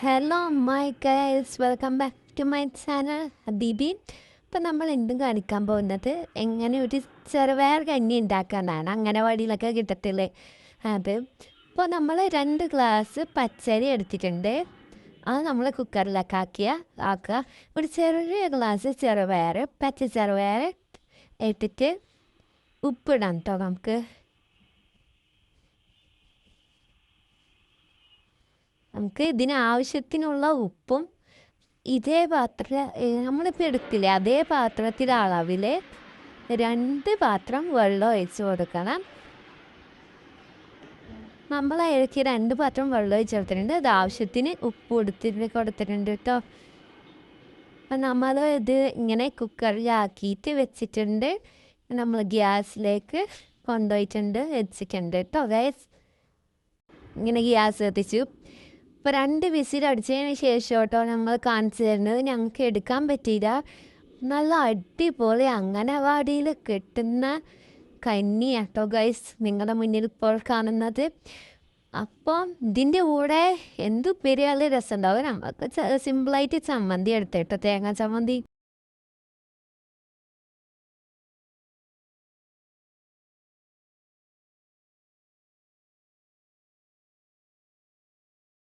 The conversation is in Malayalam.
Hello my guys welcome back to my channel ഹബീബി ഇപ്പം നമ്മൾ എന്തും കാണിക്കാൻ പോകുന്നത്? എങ്ങനെ ഒരു ചെറുപയർ കഞ്ഞി ഉണ്ടാക്കാനാണ് വഴിയിലൊക്കെ കിട്ടത്തില്ലേ? അത് ഇപ്പോൾ നമ്മൾ രണ്ട് ഗ്ലാസ് പച്ചരി എടുത്തിട്ടുണ്ട്. അത് നമ്മൾ കുക്കറിലൊക്കെ ആക്കിയ ആക്കുക. ഒരു ചെറിയ ഗ്ലാസ് ചെറുപയർ പച്ച ചെറുപയർ ഇട്ടിട്ട് ഉപ്പിടാം കേട്ടോ നമുക്ക്. നമുക്ക് ഇതിനാവശ്യത്തിനുള്ള ഉപ്പും ഇതേ പാത്ര നമ്മളിപ്പോൾ എടുത്തില്ലേ അതേ പാത്രത്തിലെ അളവിൽ രണ്ട് പാത്രം വെള്ളം ഒഴിച്ച് കൊടുക്കണം. നമ്മൾ ഇടയ്ക്ക് രണ്ട് പാത്രം വെള്ളം ഒഴിച്ച് കൊടുത്തിട്ടുണ്ട്. അത് ആവശ്യത്തിന് ഉപ്പ് കൊടുത്തിട്ട് കൊടുത്തിട്ടുണ്ട് കേട്ടോ അപ്പം നമ്മൾ ഇത് ഇങ്ങനെ കുക്കറിലാക്കിയിട്ട് വെച്ചിട്ടുണ്ട്. നമ്മൾ ഗ്യാസിലേക്ക് കൊണ്ടുപോയിട്ടുണ്ട് വെച്ചിട്ടുണ്ട് കേട്ടോ ഗൈസ് ഇങ്ങനെ ഗ്യാസ് കത്തിച്ചു. ഇപ്പോൾ രണ്ട് വിസിൽ അടിച്ചതിന് ശേഷം കേട്ടോ നമ്മൾ കാണിച്ചു തരുന്നത്. ഞങ്ങൾക്ക് എടുക്കാൻ പറ്റിയില്ല. നല്ല അടിപൊളി അങ്ങനെ അംഗനവാടിയിൽ കിട്ടുന്ന കന്നി കേട്ടോ ഗൈസ് നിങ്ങളുടെ മുന്നിൽ ഇപ്പോൾ കാണുന്നത്. അപ്പോൾ ഇതിന്റെ കൂടെ എന്ത് രസം രസമുണ്ടാവും. നമുക്ക് സിമ്പിളായിട്ട് ചമ്മന്തി എടുത്തേട്ടോ തേങ്ങാ ചമ്മന്തി.